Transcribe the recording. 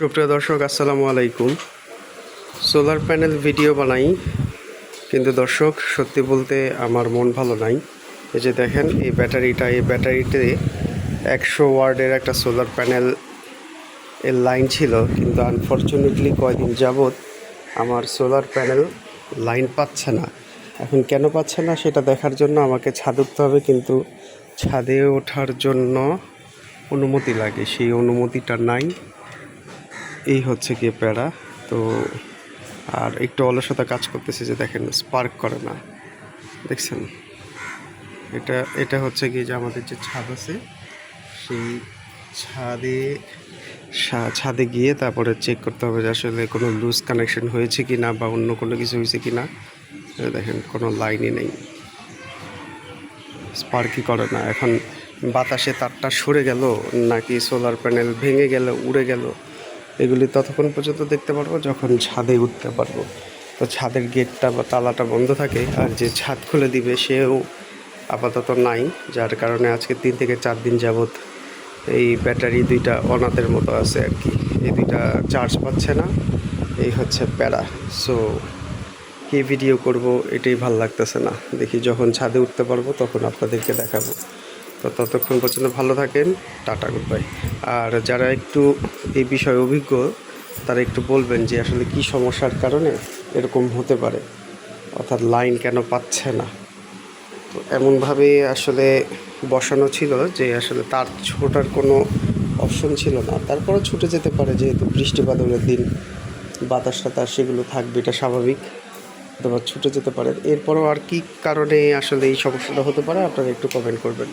সুপ্রিয় দর্শক, আসসালামু আলাইকুম। সোলার প্যানেল ভিডিও বানাই, কিন্তু দর্শক, সত্যি বলতে আমার মন ভালো নাই। এই যে দেখেন, এই ব্যাটারিটা, এই ব্যাটারিতে একশো ওয়ার্ডের একটা সোলার প্যানেল এর লাইন ছিল, কিন্তু আনফর্চুনেটলি কয়দিন যাবৎ আমার সোলার প্যানেল লাইন পাচ্ছে না। এখন কেন পাচ্ছে না সেটা দেখার জন্য আমাকে ছাদ উঠতে হবে, কিন্তু ছাদে ওঠার জন্য অনুমতি লাগে। সেই অনুমতিটা নাই। এই হচ্ছে গিয়ে প্যারা। তো আর একটু অলসতা কাজ করতেছে যে দেখেন স্পার্ক করে না। দেখছেন? এটা এটা হচ্ছে গিয়ে যে আমাদের যে ছাদ আছে, সেই ছাদে ছাদে গিয়ে তারপরে চেক করতে হবে যে আসলে কোনো লুজ কানেকশন হয়েছে কি না বা অন্য কোনো কিছু হয়েছে কি না দেখেন, কোনো লাইনই নেই। স্পার্কই করে না। এখন বাতাসে তারটা সরে গেল, নাকি সোলার প্যানেল ভেঙে গেল, উড়ে গেল এগুলি ততক্ষণ পর্যন্ত দেখতে পারব যখন ছাদে উঠতে পারব। তো ছাদের গেটটা বা তালাটা বন্ধ থাকে আর যে ছাদ খুলে দিবে সেও আপাতত নাই, যার কারণে আজকে তিন থেকে চার দিন যাবৎ এই ব্যাটারি দুইটা অনাথের মতো আছে আর কি। এই দুইটা চার্জ পাচ্ছে না, এই হচ্ছে প্যারা। সো, কি ভিডিও করব এটাই ভালো লাগতেছে না। দেখি যখন ছাদে উঠতে পারব তখন আপনাদেরকে দেখাবো। তো ততক্ষণ পর্যন্ত ভালো থাকেন, টাটা গুড বাই আর যারা একটু এই বিষয়ে অভিজ্ঞ, তারা একটু বলবেন যে আসলে কি সমস্যার কারণে এরকম হতে পারে, অর্থাৎ লাইন কেন পাচ্ছে না। তো এমনভাবে আসলে বসানো ছিল যে আসলে তার ছোটার কোনো অপশন ছিল না। তারপরে ছুটে যেতে পারে, যেহেতু বৃষ্টি বাদলের দিন, বাতাস টাতাস সেগুলো থাকবে, এটা স্বাভাবিক। অথবা ছুটে যেতে পারে। এরপরও আর কি কারণে আসলে এই সমস্যাটা হতে পারে, আপনারা একটু কমেন্ট করবেন।